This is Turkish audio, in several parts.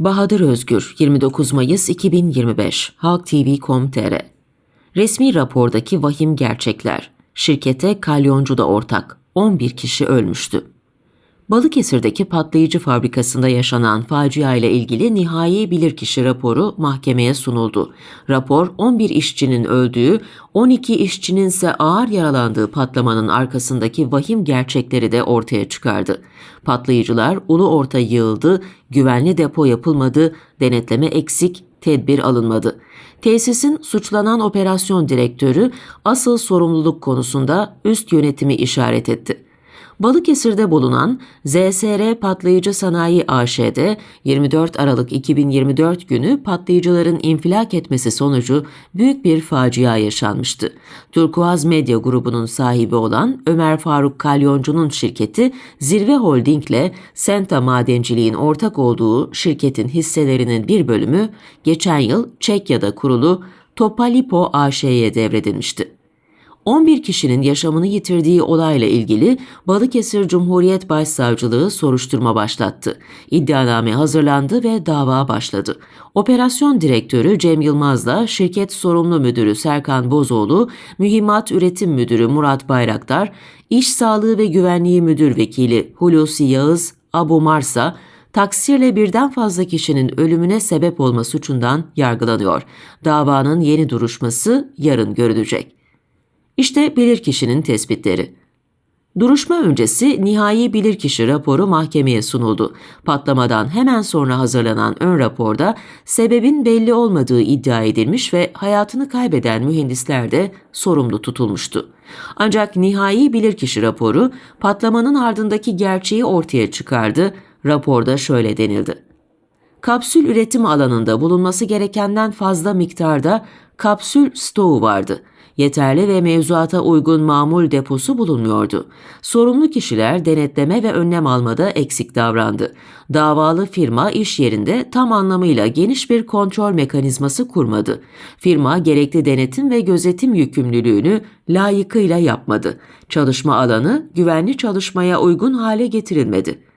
Bahadır Özgür, 29 Mayıs 2025, Halk TV.com.tr Resmi rapordaki vahim gerçekler. Şirkete kalyoncu da ortak. 11 kişi ölmüştü. Balıkesir'deki patlayıcı fabrikasında yaşanan facia ile ilgili nihai bilirkişi raporu mahkemeye sunuldu. Rapor 11 işçinin öldüğü, 12 işçinin ise ağır yaralandığı patlamanın arkasındaki vahim gerçekleri de ortaya çıkardı. Patlayıcılar ulu orta yığıldı, güvenli depo yapılmadı, denetleme eksik, tedbir alınmadı. Tesisin suçlanan operasyon direktörü asıl sorumluluk konusunda üst yönetimi işaret etti. Balıkesir'de bulunan ZSR Patlayıcı Sanayi AŞ'de 24 Aralık 2024 günü patlayıcıların infilak etmesi sonucu büyük bir facia yaşanmıştı. Turkuaz Medya grubunun sahibi olan Ömer Faruk Kalyoncu'nun şirketi Zirve Holding ile Senta Madenciliğin ortak olduğu şirketin hisselerinin bir bölümü geçen yıl Çekya'da kurulu Topalipo AŞ'ye devredilmişti. 11 kişinin yaşamını yitirdiği olayla ilgili Balıkesir Cumhuriyet Başsavcılığı soruşturma başlattı. İddianame hazırlandı ve dava başladı. Operasyon direktörü Cem Yılmaz'la şirket sorumlu müdürü Serkan Bozoğlu, mühimmat üretim müdürü Murat Bayraktar, iş sağlığı ve güvenliği müdür vekili Hulusi Yağız, Abu Marsa, taksirle birden fazla kişinin ölümüne sebep olma suçundan yargılanıyor. Davanın yeni duruşması yarın görülecek. İşte bilirkişinin tespitleri. Duruşma öncesi nihai bilirkişi raporu mahkemeye sunuldu. Patlamadan hemen sonra hazırlanan ön raporda sebebin belli olmadığı iddia edilmiş ve hayatını kaybeden mühendisler de sorumlu tutulmuştu. Ancak nihai bilirkişi raporu patlamanın ardındaki gerçeği ortaya çıkardı. Raporda şöyle denildi. Kapsül üretim alanında bulunması gerekenden fazla miktarda kapsül stoğu vardı yeterli ve mevzuata uygun mamul deposu bulunmuyordu. Sorumlu kişiler denetleme ve önlem almada eksik davrandı. Davalı firma iş yerinde tam anlamıyla geniş bir kontrol mekanizması kurmadı. Firma gerekli denetim ve gözetim yükümlülüğünü layıkıyla yapmadı. Çalışma alanı güvenli çalışmaya uygun hale getirilmedi.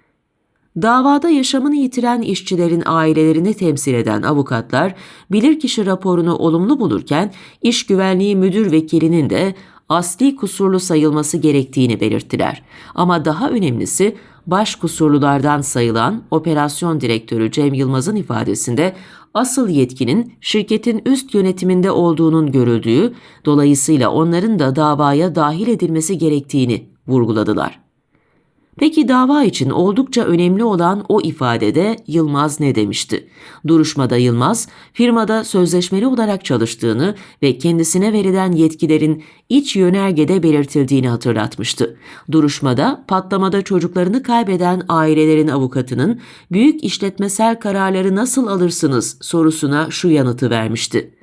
Davada yaşamını yitiren işçilerin ailelerini temsil eden avukatlar bilirkişi raporunu olumlu bulurken iş güvenliği müdür vekilinin de asli kusurlu sayılması gerektiğini belirttiler. Ama daha önemlisi baş kusurlulardan sayılan operasyon direktörü Cem Yılmaz'ın ifadesinde asıl yetkinin şirketin üst yönetiminde olduğunun görüldüğü, dolayısıyla onların da davaya dahil edilmesi gerektiğini vurguladılar. Peki dava için oldukça önemli olan o ifadede Yılmaz ne demişti? Duruşmada Yılmaz, firmada sözleşmeli olarak çalıştığını ve kendisine verilen yetkilerin iç yönergede belirtildiğini hatırlatmıştı. Duruşmada patlamada çocuklarını kaybeden ailelerin avukatının büyük işletmesel kararları nasıl alırsınız sorusuna şu yanıtı vermişti.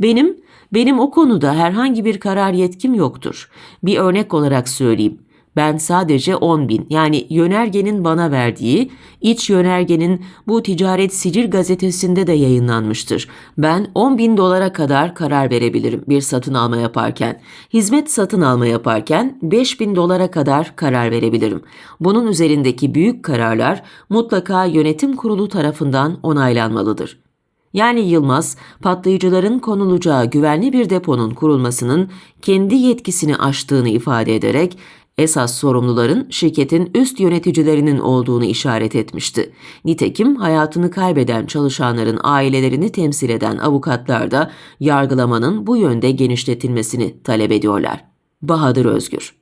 Benim, benim o konuda herhangi bir karar yetkim yoktur. Bir örnek olarak söyleyeyim. Ben sadece 10 bin yani yönergenin bana verdiği iç yönergenin bu ticaret sicil gazetesinde de yayınlanmıştır. Ben 10 bin dolara kadar karar verebilirim bir satın alma yaparken. Hizmet satın alma yaparken 5 bin dolara kadar karar verebilirim. Bunun üzerindeki büyük kararlar mutlaka yönetim kurulu tarafından onaylanmalıdır. Yani Yılmaz, patlayıcıların konulacağı güvenli bir deponun kurulmasının kendi yetkisini aştığını ifade ederek esas sorumluların şirketin üst yöneticilerinin olduğunu işaret etmişti. Nitekim hayatını kaybeden çalışanların ailelerini temsil eden avukatlar da yargılamanın bu yönde genişletilmesini talep ediyorlar. Bahadır Özgür